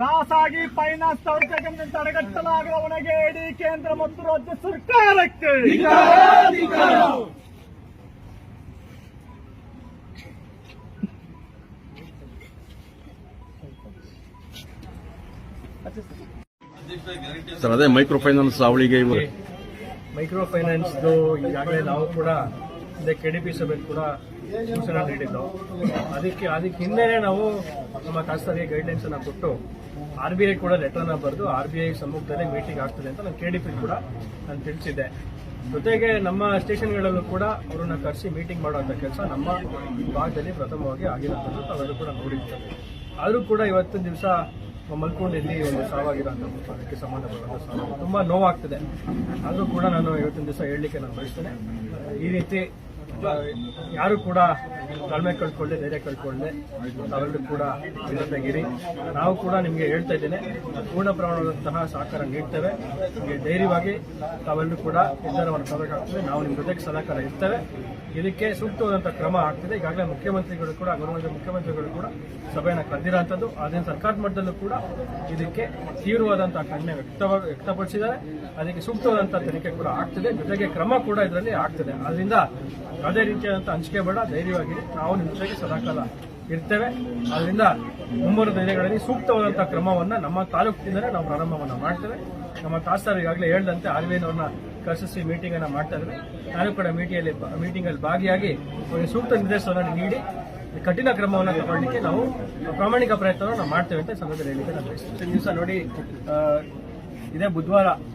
ಖಾಸಗಿ ಫೈನಾನ್ಸ್ ದೌರ್ಜನ್ಯ ತಡೆಗಟ್ಟಲಾಗುವ ಒಣಗೆ ಇಡೀ ಕೇಂದ್ರ ಮತ್ತು ರಾಜ್ಯ ಸರ್ಕಾರಕ್ಕೆ. ಸರ್ ಅದೇ ಮೈಕ್ರೋ ಫೈನಾನ್ಸ್ ಅವಳಿಗೆ ಇವರು. ಮೈಕ್ರೋ ಫೈನಾನ್ಸ್ ಈಗಾಗಲೇ ನಾವು ಕೂಡ ಇದೇ ಕೆ ಡಿ ಪಿ ಕೂಡ ಸೂಚನೆ ನೀಡಿದ್ದು ಅದಕ್ಕೆ ಅದಕ್ಕೆ ಹಿಂದೆಯೇ ನಾವು ನಮ್ಮ ಖಾಸಗಿ ಗೈಡ್ಲೈನ್ಸ್ ಅನ್ನ ಕೊಟ್ಟು ಆರ್ ಬಿ ಐ ಕೂಡ ಲೆಟರ್ನ ಬರೆದು ಆರ್ ಬಿ ಐ ಸಮ್ಮುಖದಲ್ಲೇ ಮೀಟಿಂಗ್ ಆಗ್ತದೆ ಅಂತ ನಾನು ಕೆ ಡಿ ಪಿ ಕೂಡ ನಾನು ತಿಳಿಸಿದ್ದೆ ಜೊತೆಗೆ ನಮ್ಮ ಸ್ಟೇಷನ್ಗಳಲ್ಲೂ ಕೂಡ ಅವರನ್ನ ಕರೆಸಿ ಮೀಟಿಂಗ್ ಮಾಡುವಂಥ ಕೆಲಸ ನಮ್ಮ ಭಾಗದಲ್ಲಿ ಪ್ರಥಮವಾಗಿ ಆಗಿರೋಂಥದ್ದು ತಾವೆಲ್ಲರೂ ಕೂಡ ನೋಡಿರ್ತೇವೆ ಆದರೂ ಕೂಡ ಇವತ್ತಿನ ದಿವಸ ಮಲ್ಕೊಂಡಿಲ್ಲಿ ಒಂದು ಸಾವಾಗಿರೋಂಥ ಅದಕ್ಕೆ ಸಂಬಂಧಪಟ್ಟಂಥ ಸಾವು. ತುಂಬ ನೋವಾಗ್ತದೆ. ಆದರೂ ಕೂಡ ನಾನು ಇವತ್ತಿನ ದಿವಸ ಹೇಳಲಿಕ್ಕೆ ನಾನು ಬಯಸ್ತೇನೆ. ಈ ರೀತಿ ಯಾರು ಕೂಡ ತಾಳ್ಮೆ ಕಳ್ಕೊಳ್ಳಿ, ಧೈರ್ಯ ಕಳ್ಕೊಳ್ಳಿ. ತಾವೆಲ್ಲರೂ ಕೂಡ ಜೊತೆಗಿರಿ. ನಾವು ಕೂಡ ನಿಮಗೆ ಹೇಳ್ತಾ ಇದ್ದೇನೆ, ಪೂರ್ಣ ಪ್ರಮಾಣದಂತಹ ಸಹಕಾರ ನೀಡ್ತೇವೆ. ನಿಮಗೆ ಧೈರ್ಯವಾಗಿ ತಾವೆಲ್ಲರೂ ಕೂಡ ನಿರ್ಧಾರವನ್ನು ತಗೋಬೇಕಾಗ್ತದೆ. ನಾವು ನಿಮ್ಮ ಜೊತೆಗೆ ಸಹಕಾರ ಇರ್ತೇವೆ. ಇದಕ್ಕೆ ಸೂಕ್ತವಾದಂಥ ಕ್ರಮ ಆಗ್ತಿದೆ. ಈಗಾಗಲೇ ಮುಖ್ಯಮಂತ್ರಿಗಳು ಕೂಡ ಗೌರವ ಮುಖ್ಯಮಂತ್ರಿಗಳು ಕೂಡ ಸಭೆಯನ್ನು ಕರೆದಿರೋಂಥದ್ದು ಅದೇ ಸರ್ಕಾರದ ಮಟ್ಟದಲ್ಲೂ ಕೂಡ ಇದಕ್ಕೆ ತೀವ್ರವಾದಂತಹ ಖಂಡನೆ ವ್ಯಕ್ತ ವ್ಯಕ್ತಪಡಿಸಿದ್ದಾರೆ. ಅದಕ್ಕೆ ಸೂಕ್ತವಾದಂಥ ತನಿಖೆ ಕೂಡ ಆಗ್ತಿದೆ. ಜೊತೆಗೆ ಕ್ರಮ ಕೂಡ ಇದರಲ್ಲಿ ಆಗ್ತದೆ. ಅದರಿಂದ ಯಾವುದೇ ರೀತಿಯಾದಂಥ ಹಂಚಿಕೆ ಬೇಡ. ಧೈರ್ಯವಾಗಿ ನಾವು ನಿಮ್ಮ ಜೊತೆಗೆ ಸದಾಕಾಲ ಇರ್ತೇವೆ. ಅದರಿಂದ ಮುಂಬರುವ ದಿನಗಳಲ್ಲಿ ಸೂಕ್ತವಾದಂತಹ ಕ್ರಮವನ್ನು ನಮ್ಮ ತಾಲೂಕಿನಿಂದಲೇ ನಾವು ಪ್ರಾರಂಭವನ್ನು ಮಾಡ್ತೇವೆ. ನಮ್ಮ ತಾಸ್ತಾರು ಈಗಾಗಲೇ ಹೇಳಿದಂತೆ ಆರ್ವಿನವ್ರನ್ನ ಕರೆಸಿ ಮೀಟಿಂಗ್ ಅನ್ನ ಮಾಡ್ತಾ ಇದ್ದಾರೆ ನಾನು ಕೂಡ ಮೀಟಿಂಗಲ್ಲಿ ಮೀಟಿಂಗ್ ಅಲ್ಲಿ ಭಾಗಿಯಾಗಿ ಒಂದು ಸೂಕ್ತ ನಿರ್ದೇಶನವನ್ನು ನೀಡಿ, ಕಠಿಣ ಕ್ರಮವನ್ನು ತಗೊಳ್ಳಿಕ್ಕೆ ನಾವು ಪ್ರಾಮಾಣಿಕ ಪ್ರಯತ್ನವನ್ನು ನಾವು ಮಾಡ್ತೇವೆ ಅಂತ ಸಂದರ್ಭದಲ್ಲಿ ಹೇಳಿಕೆ ನಾನು. ಈ ದಿವಸ ನೋಡಿ ಇದೇ ಬುಧವಾರ